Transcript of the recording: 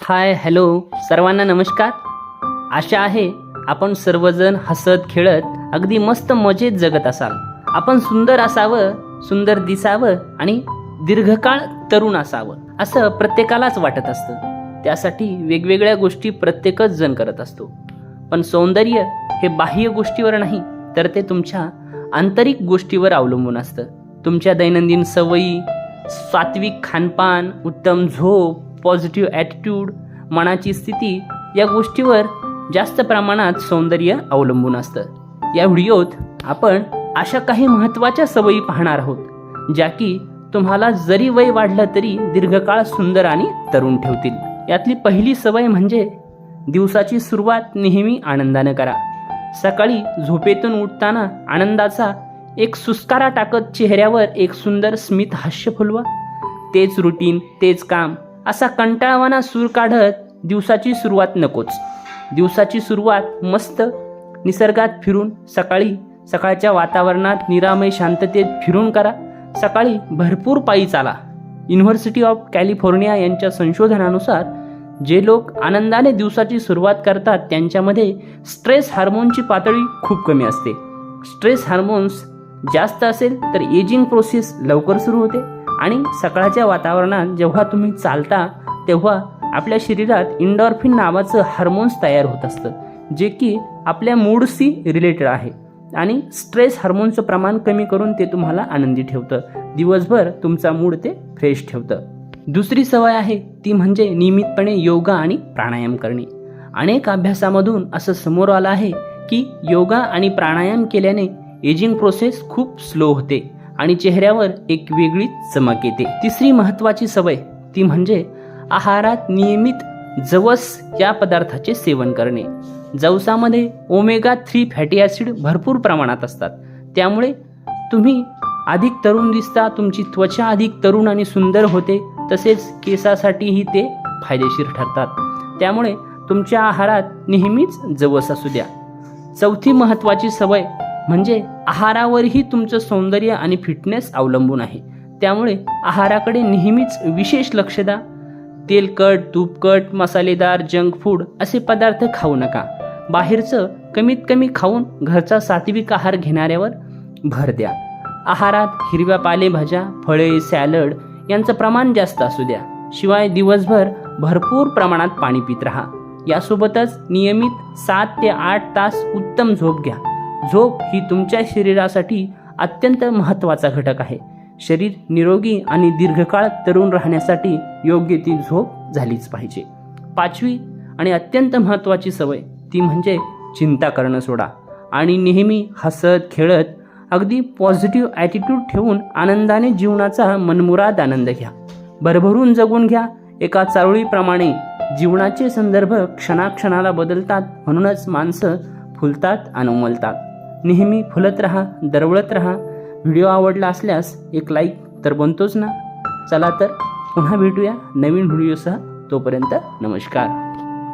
Hi hello सर्वांना नमस्कार. आशा आहे आपण सर्वजण हसत खेळत अगदी मस्त मजेत जगत असाल. आपण सुंदर असावं सुंदर दिसावं आणि दीर्घकाळ तरुण असावं असं प्रत्येकालाच वाटत असतं. त्यासाठी वेगवेगळ्या गोष्टी प्रत्येकच जण करत असतो. पण सौंदर्य हे बाह्य गोष्टीवर नाही तर ते तुमच्या आंतरिक गोष्टीवर अवलंबून असतं. तुमच्या दैनंदिन सवयी सात्विक खानपान उत्तम झोप पॉझिटिव्ह ॲटिट्यूड मनाची स्थिती या गोष्टीवर जास्त प्रमाणात सौंदर्य अवलंबून असतं. या व्हिडिओत आपण अशा काही महत्त्वाच्या सवयी पाहणार आहोत ज्या की तुम्हाला जरी वय वाढलं तरी दीर्घकाळ सुंदर आणि तरुण ठेवतील. यातली पहिली सवय म्हणजे दिवसाची सुरुवात नेहमी आनंदानं करा. सकाळी झोपेतून उठताना आनंदाचा एक सुस्कारा टाकत चेहऱ्यावर एक सुंदर स्मित हास्य फुलवा. तेच रुटीन तेच काम असा कंटाळवाना सूर काढत दिवसाची सुरुवात नकोच. दिवसाची सुरुवात मस्त निसर्गात फिरून सकाळी सकाळच्या वातावरणात निरामय शांततेत फिरून करा. सकाळी भरपूर पायी चाला. युनिव्हर्सिटी ऑफ कॅलिफोर्निया यांच्या संशोधनानुसार जे लोक आनंदाने दिवसाची सुरुवात करतात त्यांच्यामध्ये स्ट्रेस हार्मोनची पातळी खूप कमी असते. स्ट्रेस हार्मोन्स जास्त असेल तर एजिंग प्रोसेस लवकर सुरू होते. आणि सकाळच्या वातावरणात जेव्हा तुम्ही चालता तेव्हा आपल्या शरीरात इंडॉर्फिन नावाचं हार्मोन्स तयार होत असतं जे की आपल्या मूडशी रिलेटेड आहे. आणि स्ट्रेस हार्मोनचं प्रमाण कमी करून ते तुम्हाला आनंदी ठेवतं. दिवसभर तुमचा मूड ते फ्रेश ठेवतं. दुसरी सवय आहे ती म्हणजे नियमितपणे योगा आणि प्राणायाम करणे. अनेक अभ्यासामधून असं समोर आलं आहे की योगा आणि प्राणायाम केल्याने एजिंग प्रोसेस खूप स्लो होते. आणि चेहऱ्यावर एक वेगळी चमक येते. तिसरी महत्त्वाची सवय ती म्हणजे आहारात नियमित जवस या पदार्थाचे सेवन करणे. जवसामध्ये ओमेगा थ्री फॅटी ॲसिड भरपूर प्रमाणात असतात. त्यामुळे तुम्ही अधिक तरुण दिसता तुमची त्वचा अधिक तरुण आणि सुंदर होते तसेच केसासाठीही ते फायदेशीर ठरतात. त्यामुळे तुमच्या आहारात नेहमीच जवस असू द्या. चौथी महत्त्वाची सवय म्हणजे आहारावरही तुमचं सौंदर्य आणि फिटनेस अवलंबून आहे. त्यामुळे आहाराकडे नेहमीच विशेष लक्ष द्या. तेलकट तूपकट मसालेदार जंक फूड असे पदार्थ खाऊ नका. बाहेरचं कमीत कमी खाऊन घरचा सात्विक आहार घेणाऱ्यावर भर द्या. आहारात हिरव्या पालेभाज्या फळे सॅलड यांचं प्रमाण जास्त असू द्या. शिवाय दिवसभर भरपूर प्रमाणात पाणी पित राहा. यासोबतच नियमित सात ते आठ तास उत्तम झोप घ्या. झोप ही तुमच्या शरीरासाठी अत्यंत महत्त्वाचा घटक आहे. शरीर निरोगी आणि दीर्घकाळ तरुण राहण्यासाठी योग्य ती झोप झालीच पाहिजे. पाचवी आणि अत्यंत महत्त्वाची सवय ती म्हणजे चिंता करणं सोडा. आणि नेहमी हसत खेळत अगदी पॉझिटिव्ह ॲटिट्यूड ठेवून आनंदाने जीवनाचा मनमुराद आनंद घ्या. भरभरून जगून घ्या. एका चारोळीप्रमाणे जीवनाचे संदर्भ क्षणाक्षणाला बदलतात म्हणूनच माणसं फुलतात आणि उमलतात. नेहमी फुलत राहा दरवळत राहा. व्हिडिओ आवडला असल्यास एक लाईक तर बनतोच ना. चला तर पुन्हा भेटूया नवीन व्हिडिओसह. तोपर्यंत नमस्कार.